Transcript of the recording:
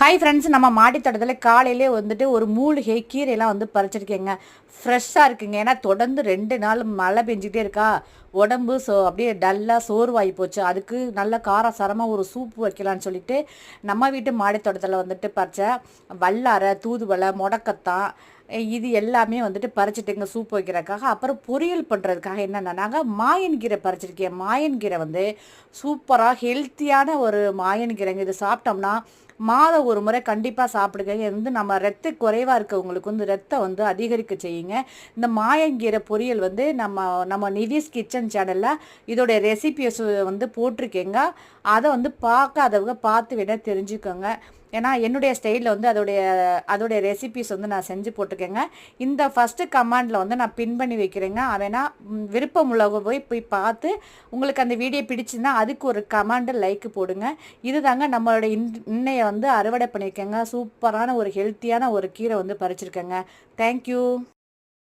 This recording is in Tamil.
ஹாய் ஃப்ரெண்ட்ஸ் நம்ம மாடித்தோட்டத்தில் காலையிலே வந்துட்டு ஒரு மூலிகை கீரையெல்லாம் வந்து பறிச்சிருக்கேங்க. ஃப்ரெஷ்ஷாக இருக்குங்க. ஏன்னா தொடர்ந்து ரெண்டு நாள் மழை பெஞ்சிட்டே இருக்கா. உடம்பு சோ அப்படியே டல்லாக சோர்வாகி போச்சு. அதுக்கு நல்ல காரசாரமாக ஒரு சூப்பு வைக்கலான்னு சொல்லிட்டு நம்ம வீட்டு மாடித்தோட்டத்தில் வந்துட்டு பறித்த வல்லாரை தூதுவளை முடக்கத்தான் இது எல்லாமே வந்துட்டு பறிச்சிட்டுங்க சூப் வைக்கிறதுக்காக. அப்புறம் பொரியல் பண்ணுறதுக்காக என்னென்னா நாங்கள் மாயன்கீரை பறிச்சிருக்கேன். மாயன்கீரை வந்து சூப்பராக ஹெல்த்தியான ஒரு மாயன்கீரைங்க இது சாப்பிட்டோம்னா மாதம் ஒரு முறை கண்டிப்பாக சாப்பிடுங்க. வந்து நம்ம ரத்த குறைவாக இருக்கவங்களுக்கு வந்து ரத்தம் வந்து அதிகரிக்க செய்யுங்க. இந்த மாயங்கீரை பொரியல் வந்து நம்ம நம்ம நிதிஷ் கிச்சன் சேனலில் இதோடைய ரெசிபிஸ் வந்து போட்டிருக்கேங்க. அதை வந்து பார்க்காதவங்க பார்த்து வேணால் தெரிஞ்சுக்கோங்க. ஏன்னா என்னுடைய ஸ்டைலில் வந்து அதோடைய அதோடைய ரெசிபிஸ் வந்து நான் செஞ்சு போட்டிருக்கேங்க இந்த ஃபஸ்ட்டு கமாண்டில் வந்து நான் பின் பண்ணி வைக்கிறேங்க. வேணா விருப்பம் உள்ளவங்க போய் போய் பார்த்து உங்களுக்கு அந்த வீடியோ பிடிச்சிருந்தா அதுக்கு ஒரு கமாண்டு லைக் போடுங்க. இது தாங்க நம்மளோட இன் இன்னையை வந்து அறுவடை பண்ணியிருக்கேங்க. சூப்பரான ஒரு ஹெல்த்தியான ஒரு கீரை வந்து பறிச்சிருக்கேங்க. தேங்க்யூ